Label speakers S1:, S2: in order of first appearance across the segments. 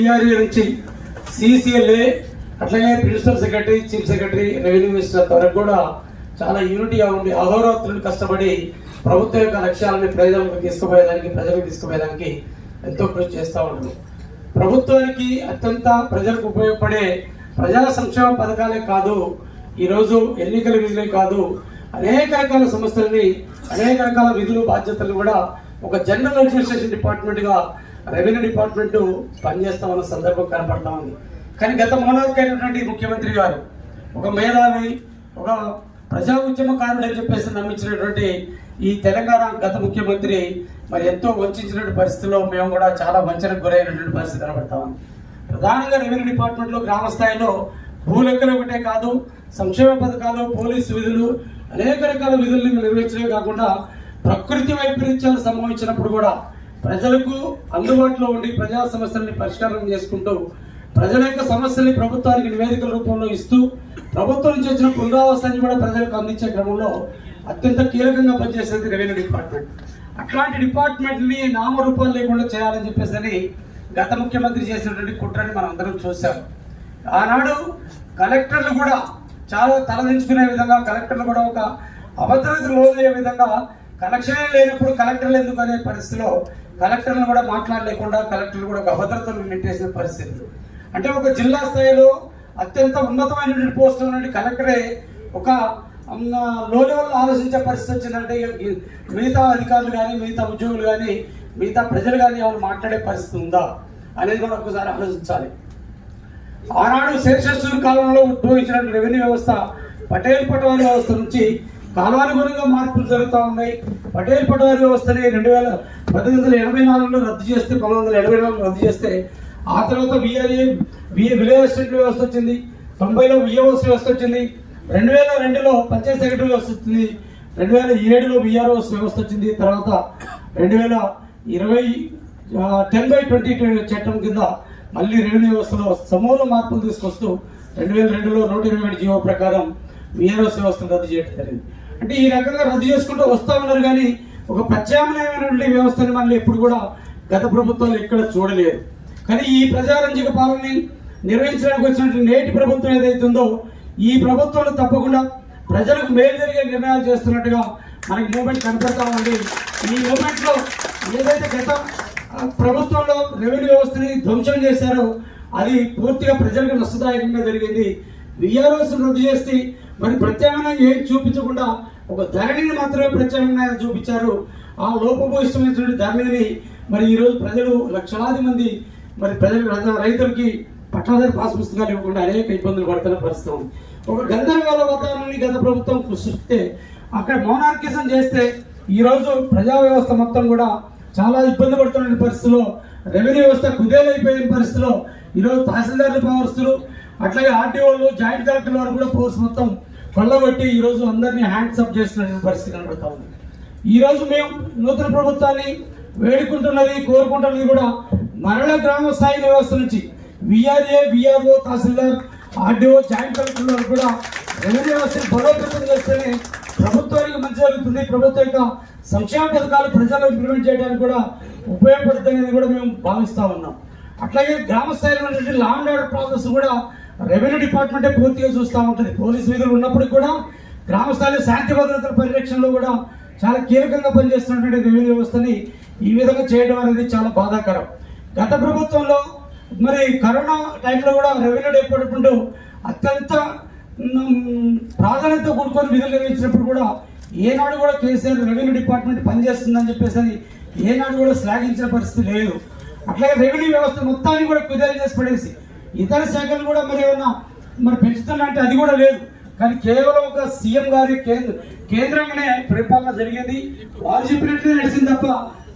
S1: TRA నుంచి CCLA అట్లాగే principal secretary chief secretary revenue minister వరకు కూడా చాలా యూనిటీగా ఉండి అహోరాత్రులు కష్టపడి ప్రభుత్వం యొక్క లక్ష్యాలను ప్రజలకు తీసుకుపోయేదానికి ప్రజలకు తీసుకుపోయేదానికి ఎంతో కృషి చేస్తూ ఉంటారు ప్రభుత్వానికి అత్యంత ప్రజలకు ఉపయోగపడే ప్రజా సంక్షేమ పథకాలే కాదు ఈరోజు ఎన్నికల విధులే కాదు అనేక రకాల సమస్యలని అనేక రకాల విధులు బాధ్యతలు కూడా ఒక జనరల్ అడ్మినిస్ట్రేషన్ డిపార్ట్మెంట్గా రెవెన్యూ డిపార్ట్మెంట్ పనిచేస్తామన్న సందర్భం కనపడతా ఉంది. కానీ గత అయినటువంటి ముఖ్యమంత్రి గారు ఒక మేధావి ఒక ప్రజా ఉద్యమకారుడు అని చెప్పేసి నమ్మించినటువంటి ఈ తెలంగాణ గత ముఖ్యమంత్రి మరి ఎంతో వంచినటువంటి పరిస్థితిలో మేము కూడా చాలా వంచనకు గురైనటువంటి పరిస్థితి కనబడతా ఉంది. ప్రధానంగా రెవెన్యూ డిపార్ట్మెంట్లో గ్రామ స్థాయిలో భూలెక్కలు ఒకటే కాదు సంక్షేమ పథకాలు పోలీసు విధులు అనేక రకాల విధులను నిర్వహించడమే కాకుండా ప్రకృతి వైపరీత్యాలు సంభవించినప్పుడు కూడా ప్రజలకు అందుబాటులో ఉండి ప్రజా సమస్యల్ని పరిష్కారం చేసుకుంటూ ప్రజల యొక్క సమస్యల్ని ప్రభుత్వానికి నివేదికల రూపంలో ఇస్తూ ప్రభుత్వం నుంచి వచ్చిన పునరావాసాన్ని కూడా ప్రజలకు అందించే క్రమంలో అత్యంత కీలకంగా పనిచేసేది రెవెన్యూ డిపార్ట్మెంట్. అట్లాంటి డిపార్ట్మెంట్ని నామరూపాలు లేకుండా చేయాలని చెప్పేసి గత ముఖ్యమంత్రి చేసినటువంటి కుట్రని మనం అందరం చూసాం ఆనాడు కలెక్టర్లు కూడా చాలా తలదించుకునే విధంగా కలెక్టర్లు కూడా ఒక అభద్రతకు లోనయ్యే విధంగా కనెక్షన్ లేనప్పుడు కలెక్టర్లు ఎందుకు అనే పరిస్థితిలో కలెక్టర్లు కూడా మాట్లాడలేకుండా కలెక్టర్లు కూడా ఒక అభద్రతను నెట్టేసిన పరిస్థితి అంటే ఒక జిల్లా స్థాయిలో అత్యంత ఉన్నతమైనటువంటి పోస్ట్ ఉన్నటువంటి కలెక్టరే ఒక లో లెవెల్ ఆలోచించే పరిస్థితి వచ్చిందంటే మిగతా అధికారులు కానీ మిగతా ఉద్యోగులు కానీ మిగతా ప్రజలు కానీ ఏమైనా మాట్లాడే పరిస్థితి ఉందా అనేది కూడా ఒకసారి ఆలోచించాలి. ఆనాడు శేషస్సు కాలంలో ఉద్భవించిన రెవెన్యూ వ్యవస్థ పటేల్ పటవారి వ్యవస్థ నుంచి కాలానుగుణంగా మార్పులు జరుగుతూ ఉన్నాయి. పటేల్ పటవారి వ్యవస్థని రెండు వేల పద్దెనిమిది వందల ఎనభై నాలుగులో రద్దు చేస్తే పంతొమ్మిది వందల ఎనభై నాలుగు రద్దు చేస్తే ఆ తర్వాత విఆర్ఏ విలేజ్ అసిస్టెంట్ వ్యవస్థ వచ్చింది తొంభైలో విఏఓస్ వ్యవస్థ వచ్చింది రెండు వేల రెండులో పంచాయత్ సెక్రటరీ వ్యవస్థ వచ్చింది రెండు వేల ఏడులో విఆర్ఓస్ వ్యవస్థ వచ్చింది తర్వాత రెండు వేల ఇరవై టెన్ బై ట్వంటీ చట్టం కింద మళ్ళీ రెవెన్యూ వ్యవస్థలో సమూల మార్పులు తీసుకొస్తూ రెండు వేల రెండులో నూట ఇరవై ఏడు జీవో ప్రకారం విఆర్ఓస్ వ్యవస్థను రద్దు చేయడం జరిగింది. అంటే ఈ రకంగా రద్దు చేసుకుంటూ వస్తూ ఉన్నారు కానీ ఒక ప్రత్యామ్నాయమైనటువంటి వ్యవస్థని మళ్ళీ ఎప్పుడు కూడా గత ప్రభుత్వాలు ఎక్కడ చూడలేదు. కానీ ఈ ప్రజారంజక పాలనని నిర్వహించడానికి వచ్చినటువంటి నేటి ప్రభుత్వం ఏదైతుందో ఈ ప్రభుత్వంలో తప్పకుండా ప్రజలకు మేలు జరిగే నిర్ణయాలు చేస్తున్నట్టుగా మనకి మూమెంట్ కనపడతా ఉంది. ఈ మూమెంట్లో ఏదైతే గత ప్రభుత్వంలో రెవెన్యూ వ్యవస్థని ధ్వంసం చేశారో అది పూర్తిగా ప్రజలకు నష్టదాయకంగా జరిగింది. విఆర్ఓస్ రద్దు చేస్తే మరి ప్రత్యామ్నాయం ఏం చూపించకుండా ఒక ధరణిని మాత్రమే ప్రత్యామ్నాయం చూపించారు. ఆ లోపభూయిష్టమైనటువంటి ధరణిని మరి ఈరోజు ప్రజలు లక్షలాది మంది మరి ప్రజలు రైతులకి పట్టాదారి పాస్ పుస్తకాలు ఇవ్వకుండా అనేక ఇబ్బందులు పడుతున్న పరిస్థితి ఉంది. ఒక గందరగోళ వాతావరణాన్ని గత ప్రభుత్వం సృష్టిస్తే అక్కడ మోనార్కిజం చేస్తే ఈ రోజు ప్రజా వ్యవస్థ మొత్తం కూడా చాలా ఇబ్బంది పడుతున్న పరిస్థితిలో రెవెన్యూ వ్యవస్థ కుదేలైపోయిన పరిస్థితిలో ఈరోజు తహసీల్దార్లు పవర్స్తులు అట్లాగే ఆర్టీఓలు జాయింట్ కలెక్టర్ వారు కూడా పవర్స్ మొత్తం కొల్లగొట్టి ఈ రోజు అందరినీ హ్యాండ్స్ అప్ చేస్తున్న పరిస్థితి కనబడతా ఉంది. ఈ రోజు మేము నూతన ప్రభుత్వాన్ని వేడుకుంటున్నది కోరుకుంటున్నది కూడా మరల గ్రామ స్థాయి వ్యవస్థ నుంచి VRA VRO tahsildar RDO joint collector వారు కూడా రెవెన్యూ వ్యవస్థను బలోపేతం చేస్తేనే ప్రభుత్వానికి మంచి జరుగుతుంది. ప్రభుత్వం యొక్క సంక్షేమ పథకాలు ప్రజలు ఇంప్లిమెంట్ చేయడానికి కూడా ఉపయోగపడుతుంది కూడా మేము భావిస్తూ ఉన్నాం. అట్లాగే గ్రామ స్థాయిలో ఉన్నటువంటి లా అండ్ ఆర్డర్ ప్రాసెస్ కూడా రెవెన్యూ డిపార్ట్మెంటే పూర్తిగా చూస్తూ ఉంటుంది. పోలీస్ విధులు ఉన్నప్పటికీ కూడా గ్రామ స్థాయిలో శాంతి భద్రతల పరిరక్షణలో కూడా చాలా కీలకంగా పనిచేస్తున్నటువంటి రెవెన్యూ వ్యవస్థని ఈ విధంగా చేయడం అనేది చాలా బాధాకరం. గత ప్రభుత్వంలో మరి కరోనా టైంలో కూడా రెవెన్యూ డిపార్ట్మెంట్ అత్యంత ప్రాధాన్యత కూడుకొని విధులు నిర్వహించినప్పుడు కూడా ఏనాడు కూడా కేసీఆర్ రెవెన్యూ డిపార్ట్మెంట్ పనిచేస్తుందని చెప్పేసి ఏనాడు కూడా శ్లాఘించిన పరిస్థితి లేదు. అట్లాగే రెవెన్యూ వ్యవస్థ మొత్తాన్ని కూడా కుదేలు చేసి పడేసి ఇతర శాఖలు కూడా మరి ఏమన్నా మరి పెంచుతున్నట్టు అది కూడా లేదు. కానీ కేవలం ఒక సీఎం గారి కేంద్ర కేంద్రంగానే పరిపాలన జరిగింది. వారు చెప్పినట్లే నడిచింది తప్ప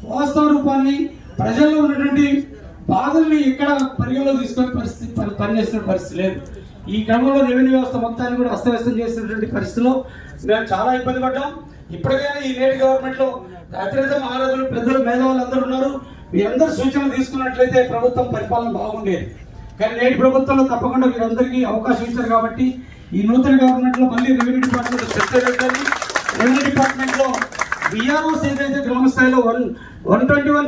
S1: వాస్తవ రూపాన్ని ప్రజల్లో ఉన్నటువంటి బాధల్ని ఎక్కడ పరిగణలో తీసుకునే పరిస్థితి పని- పనిచేస్తున్న పరిస్థితి లేదు. ఈ క్రమంలో రెవెన్యూ వ్యవస్థ మొత్తాన్ని కూడా అస్తవ్యస్తం చేసినటువంటి పరిస్థితిలో మేము చాలా ఇబ్బంది పడ్డాం. ఇప్పటికైనా ఈ నేటి గవర్నమెంట్లో అత్యంత మహారాజులు పెద్దలు మేధావులు అందరూ ఉన్నారు. మీ అందరు సూచనలు తీసుకున్నట్లయితే ప్రభుత్వం పరిపాలన బాగుండేది. కానీ నేటి ప్రభుత్వంలో తప్పకుండా వీరందరికీ అవకాశం ఇచ్చారు కాబట్టి ఈ నూతన గవర్నమెంట్లో మళ్ళీ రెవెన్యూ డిపార్ట్మెంట్ చర్చ పెట్టాలి రెవెన్యూ డిపార్ట్మెంట్లో విఆర్ఓస్ ఏదైతే గ్రామ స్థాయిలో వన్ వన్ ట్వంటీ వన్